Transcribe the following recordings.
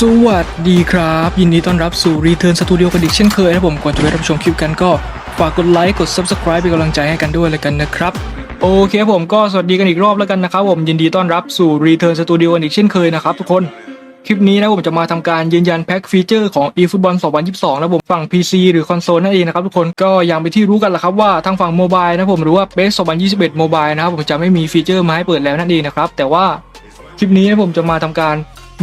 สวัสดีครับ ยินดีต้อนรับสู่ Return Studio กันอีกเช่นเคยนะผมก่อนจะไปรับชมคลิปกันก็ ฝากกดไลค์กด Subscribe เป็นกำลังใจให้กันด้วยเลยกันนะครับ โอเคผมก็สวัสดีกันอีกรอบแล้วกันนะครับผมยินดีต้อนรับสู่ Return Studio กันอีกเช่นเคยนะครับทุกคนคลิปนี้นะผมจะมาทำการยืนยันแพ็คฟีเจอร์ของ eFootball 2022 นะผมฝั่ง PC หรือคอนโซลนั่นเองนะครับทุกคนก็ยังไปที่รู้กันแหละครับว่าทางฝั่งโมบายนะผมหรือว่า PES 2021 Mobile นะครับผมจะไม่มีฟีเจอร์มาให้เปิดแล้วนั่นเองนะครับแต่ว่าคลิปนี้นะผมจะมาทำการ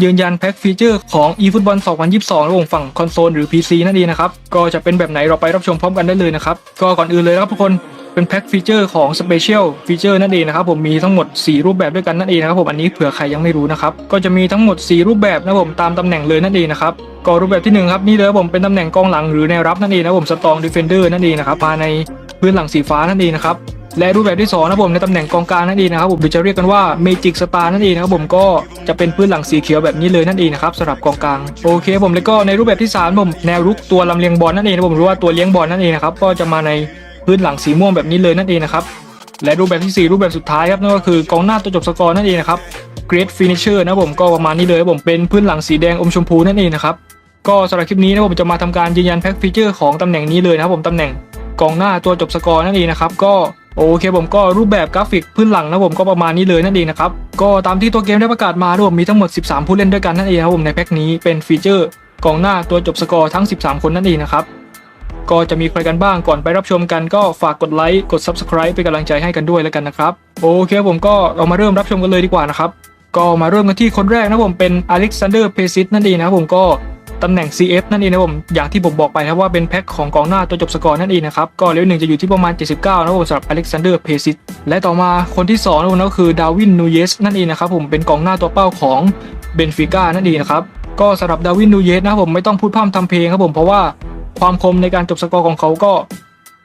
ยืนยันแพ็คฟีเจอร์ของ eFootball 2022ระหว่างฝั่งคอนโซลหรือ PC นั่นเองนะครับ ก็จะเป็นแบบไหนเราไปรับชมพร้อมกันได้เลยนะครับ ก็ก่อนอื่นเลยนะครับทุกคนเป็นแพ็คฟีเจอร์ของ Special Feature นั่นเองนะครับผมมีทั้งหมด 4 รูปแบบด้วยกันนั่นเองนะครับผมอันนี้เผื่อใครยังไม่รู้นะครับก็จะมีทั้งหมด 4 รูปแบบนะผมตามตำแหน่งเลยนั่นเองนะครับก็รูปแบบที่หนึ่งครับนี่เลยครับผมเป็นตำแหน่งกองหลังหรือแนวรับนั่นเองนะครับผม Strong Defender นั่นเองนะครับมาในพื้นหลังสีฟ้านั่นเองนะครับ และรูปแบบที่2นะผมในตำแหน่งกองกลางนั่นเองนะครับผมหรือจะเรียกกันว่า Magic Star นั่นเองนะครับผมก็จะเป็นพื้นหลังสีเขียวแบบนี้เลยนั่นเองนะครับสำหรับกองกลางโอเคผมแล้วก็ในรูปแบบที่3ผมแนวรุกตัวลำเลียงบอลนั่นเองนะผมหรือว่าตัวเลี้ยงบอลนั่นเองนะครับก็จะมาในพื้นหลังสีม่วงแบบนี้เลยนั่นเองนะครับและรูปแบบที่ 4 รูปแบบสุดท้ายครับนั่นก็คือกองหน้าตัวจบสกอร์นั่นเองนะครับ Great Finisher นะผมก็ประมาณนี้เลยผมเป็นพื้นหลังสีแดงอมชมพูนั่นเองนะครับก็สำหรับคลิปนี้นะผมจะมาทำการยืนยันแพ็คฟีเจอร์ของตำแหน่งนี้เลยนะครับผมตำแหน่งกองหน้าตัวจบสกอร์นั่นเองนะครับก็ โอเคผมก็รูปแบบกราฟิกพื้นหลังนะผมก็ประมาณนี้เลยนั่นเองนะครับก็ตามที่ตัวเกมได้ประกาศมานะผมมีทั้งหมด 13 ผู้เล่นด้วยกันนั่นเองครับผมในแพ็คนี้เป็นฟีเจอร์กองหน้าตัวจบสกอร์ทั้ง 13 คนนั่นเองนะครับก็จะมีใครกันบ้างก่อนไปรับชมกันก็ฝากกดไลค์กด Subscribe เป็นกำลังใจให้กันด้วยแล้วกันนะครับโอเคผมก็เรามาเริ่มรับชมกันเลยดีกว่านะครับก็มาเริ่มกันที่คนแรกนะผมเป็นอเล็กซานเดอร์เพซิสนั่นเองนะครับผมก็ ตำแหน่ง CF นั่นเองนะผมอย่างที่ผมบอกไปครับว่าเป็นแพ็คของกองหน้าตัวจบสกอร์นั่นเองนะครับก็เลเวลหนึ่งจะอยู่ที่ประมาณ 79นะผมสำหรับอเล็กซานเดอร์เพซิสและต่อมาคนที่2นะผมก็คือดาวินนูเยสนั่นเองนะครับผมเป็นกองหน้าตัวเป้าของเบนฟิก้านั่นเองนะครับก็สำหรับดาวินนูเยสนะผมไม่ต้องพูดพร่ำทำเพลงครับผมเพราะว่าความคมในการจบสกอร์ของเขาก็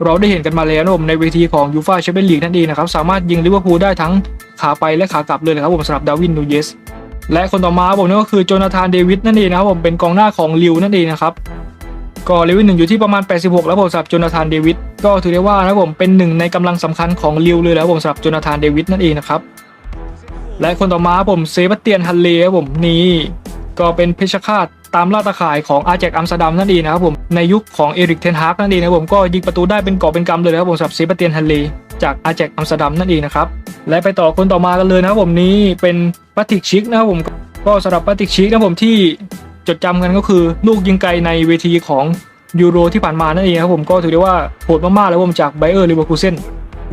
เราได้เห็นกันมาแล้วนะผมในเวทีของยูฟาแชมเปี้ยนลีกนั่นเองนะครับสามารถยิงลิเวอร์พูลได้ทั้งขาไปและขากลับเลยนะครับผมสำหรับดาวินนูเยส และคนต่อมาผมนั่นก็คือโจนาธานเดวิดนั่นเองนะครับผมเป็นกองหน้าของลิวนั่นเองนะครับก็เลเวลหนึ่งอยู่ที่ประมาณ 86 แล้วผมสำหรับโจนาธานเดวิดก็ถือได้ว่านะผมเป็นหนึ่งในกำลังสำคัญของลิวเลยแล้วผมสำหรับโจนาธานเดวิดนั่นเองนะครับและคนต่อมาผมเซบาสเตียนฮันเล่ผมนี่ก็เป็นเพชรฆาต ตามล่าตาข่ายของอาแจกอัมสเตอร์ดัมนั่นเองนะครับผมในยุคของเอริกเทนฮากนั่นเองนะครับผมก็ยิงประตูได้เป็นกอบเป็นกำเลยนะครับผมสำหรับเซบาสเตียนฮันเลจากอาแจกอัมสเตอร์ดัมนั่นเองนะครับและไปต่อคนต่อมากันเลยนะครับผมนี้เป็นปัติกชิกนะครับผมก็สำหรับปาติกชิกนะผมที่จดจำกันก็คือลูกยิงไกลในเวทีของยูโรที่ผ่านมานั่นเองครับผมก็ถือได้ว่าโหดมากๆแล้วผมจากไบเออร์ลิเวอร์คูเซน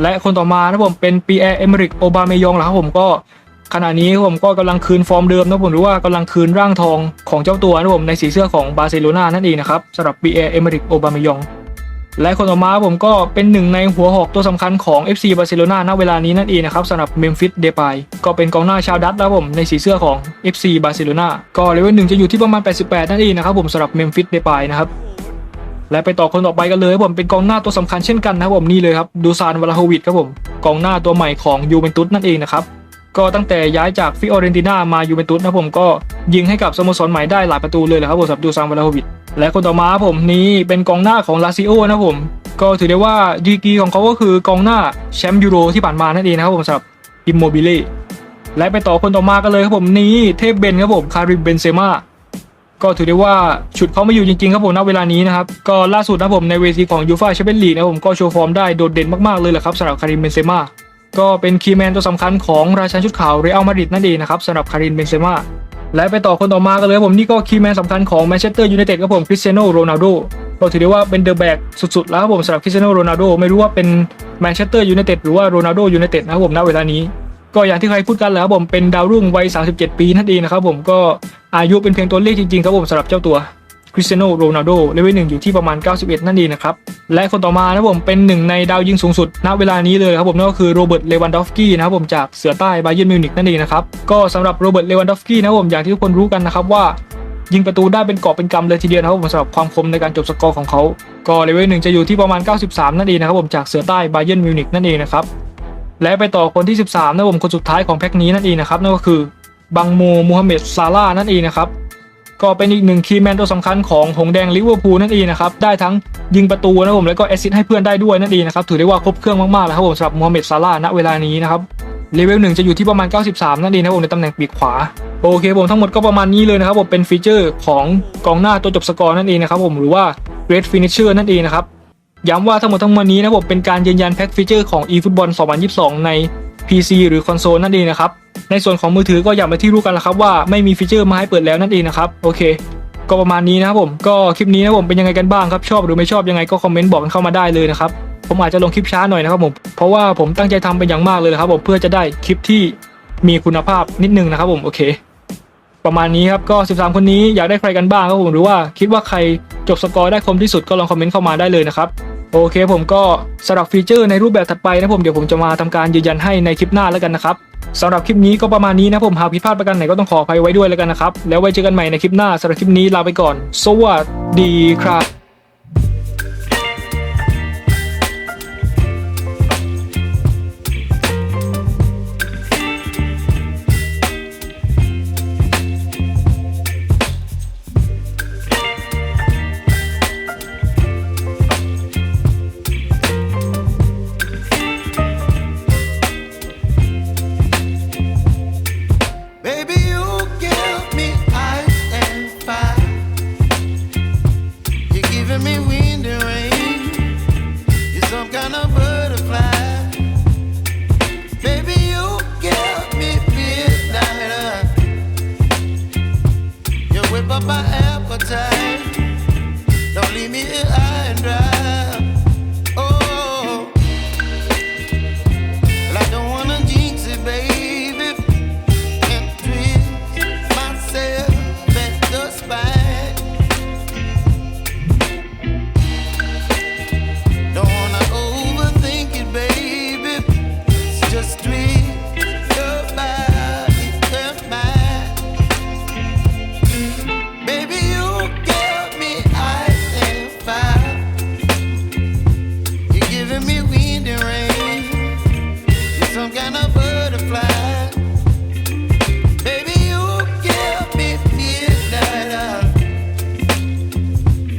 และคนต่อมานะผมเป็นปีแอร์เอเมริกโอบาเมยองแหละครับผมก็ ขณะนี้ผมก็กำลังคืนฟอร์มเดิมนะผมหรือว่ากำลังคืนร่างทองของเจ้าตัวนะผมในสีเสื้อของบาร์เซโลนานั่นเองนะครับสำหรับปีแอเอเมริกโอบาเมยองและคนต่อมาผมก็เป็นหนึ่งในหัวหอกตัวสำคัญของ FC บาร์เซโลนาณเวลานี้นั่นเองนะครับสำหรับเมมฟิสเดปายก็เป็นกองหน้าชาวดัตช์แล้วผมในสีเสื้อของ FC บาร์เซโลนาก็เลเวลหนึ่งจะอยู่ที่ประมาณ 88 นั่นเองนะครับผมสำหรับเมมฟิสเดปายนะครับและไปต่อคนต่อไปกันเลยผมเป็นกองหน้าตัวสำคัญเช่นกันนะครับผมนี่เลยครับดูซานวลาโฮวิดครับผมกองหน้าตัวใหม่ของยูเวนตุสนั่นเองนะครับ ก็ตั้งแต่ย้ายจากฟิออเรนติน่ามายูเวนตุสนะผมก็ยิงให้กับสโมสรใหม่ได้หลายประตูเลยแหละครับผมสำหรับดูซานวลาโฮวิดและคนต่อมาผมนี่เป็นกองหน้าของลาซิโอนะผม ก็ถือได้ว่าดีกีของเขาก็คือกองหน้าแชมป์ยูโรที่ผ่านมานั่นเองนะครับผมสำหรับอิมโมบิเล่และไปต่อคนต่อมากันเลยครับผมนี่เทพเบนครับผมคาริมเบนเซม่าก็ถือได้ว่าฉุดเขาไม่อยู่จริงๆครับผมณเวลานี้นะครับก็ล่าสุดนะผมในเวทีของยูฟ่าแชมเปี้ยนลีกนะผมก็โชว์ฟอร์มได้โดดเด่นมากๆเลยแหละครับสำหรับคาริมเบนเซม่า ก็เป็นคีย์แมนตัวสำคัญของราชันชุดขาวเรอัลมาดริดนั่นเองนะครับสำหรับคาริมเบนเซม่าและไปต่อคนต่อมากันเลยผมนี่ก็คีย์แมนสำคัญของแมนเชสเตอร์ยูไนเต็ดครับผมคริสเตียโนโรนัลโดก็ถือได้ว่าเป็นเดอะแบกสุดๆ แล้วครับผมสำหรับคริสเตียโนโรนัลโดไม่รู้ว่าเป็นแมนเชสเตอร์ยูไนเต็ดหรือว่าโรนัลโดยูไนเต็ดนะครับผมณเวลานี้ ก็อย่างที่ใครพูดกันแล้วครับผมเป็นดาวรุ่งวัย 37 ปีนั่นเองนะครับผมก็อายุเป็นเพียงตัวเลขจริงๆครับผมสำหรับเจ้าตัว คริสเตียโนโรนัลโดเลเวลหนึ่งอยู่ที่ประมาณ 91 นั่นเองนะครับ และคนต่อมานะครับผมเป็นหนึ่งในดาวยิงสูงสุดณเวลานี้เลยครับผมนั่นก็คือโรเบิร์ตเลวันดอฟสกี้นะครับผมจากเสือใต้บาเยิร์นมิวนิกนั่นเองนะครับก็สำหรับโรเบิร์ตเลวันดอฟสกี้นะครับผมอย่างที่ทุกคนรู้กันนะครับว่ายิงประตูได้เป็นกอบเป็นกำเลยทีเดียวนะครับผมสำหรับความคมในการจบสกอร์ของเขา ก็เลเวลหนึ่งจะอยู่ที่ประมาณ 93 นั่นเองนะครับผมจากเสือใต้บาเยิร์นมิวนิกนั่นเองนะครับและไปต่อคนที่ 13 นะครับผมคนสุดท้ายของแพ็คนี้นั่นเองนะครับนั่นก็คือบังโมมูฮัมเหม็ดซาร่านั่นเองนะครับ ก็เป็นอีกหนึ่งคีย์แมนตัวสำคัญของหงแดงลิเวอร์พูลนั่นเองนะครับได้ทั้งยิงประตูนะผมแล้วก็แอสซิสต์ให้เพื่อนได้ด้วยนั่นเองนะครับถือได้ว่าครบเครื่องมากๆแล้วครับผมสำหรับมูฮัมเหม็ดซาร่าณเวลานี้นะครับเลเวลหนึ่งจะอยู่ที่ประมาณ 93 นั่นเองนะผมในตำแหน่งปีกขวาโอเคผมทั้งหมดก็ประมาณนี้เลยนะครับผมเป็นฟีเจอร์ของกองหน้าตัวจบสกอร์นั่นเองนะครับผมหรือว่า Red Finisher นั่นเองนะครับย้ำว่าทั้งหมดทั้งมวลนี้นะผมเป็นการยืนยันแพ็กฟีเจอร์ของ eFootball 2022 ใน PC หรือคอนโซลนั่นเองนะครับ ในส่วนของมือถือก็อย่างไปที่รู้กันแล้วครับว่าไม่มีฟีเจอร์มาให้เปิดแล้วนั่นเองนะครับ โอเค ก็ประมาณนี้นะครับผม ก็คลิปนี้นะผมเป็นยังไงกันบ้างครับ ชอบหรือไม่ชอบยังไงก็คอมเมนต์บอกกันเข้ามาได้เลยนะครับ ผมอาจจะลงคลิปช้าหน่อยนะครับผม เพราะว่าผมตั้งใจทำเป็นอย่างมากเลยนะครับผม เพื่อจะได้คลิปที่มีคุณภาพนิดนึงนะครับผม โอเค ประมาณนี้ครับ ก็ 13 คนนี้อยากได้ใครกันบ้างครับผม หรือว่าคิดว่าใครจบสกอร์ได้คมที่สุดก็ลองคอมเมนต์เข้ามาได้เลยนะครับ โอเคผมก็สำหรับฟีเจอร์ในรูปแบบถัดไปนะผมเดี๋ยวผมจะมาทำการยืนยันให้ในคลิปหน้าแล้วกันนะครับสำหรับคลิปนี้ก็ประมาณนี้นะผมหากผิดพลาดประการไหนก็ต้องขออภัยไว้ด้วยแล้วกันนะครับ แล้วไว้เจอกันใหม่ในคลิปหน้าสำหรับคลิปนี้ลาไปก่อน สวัสดีครับ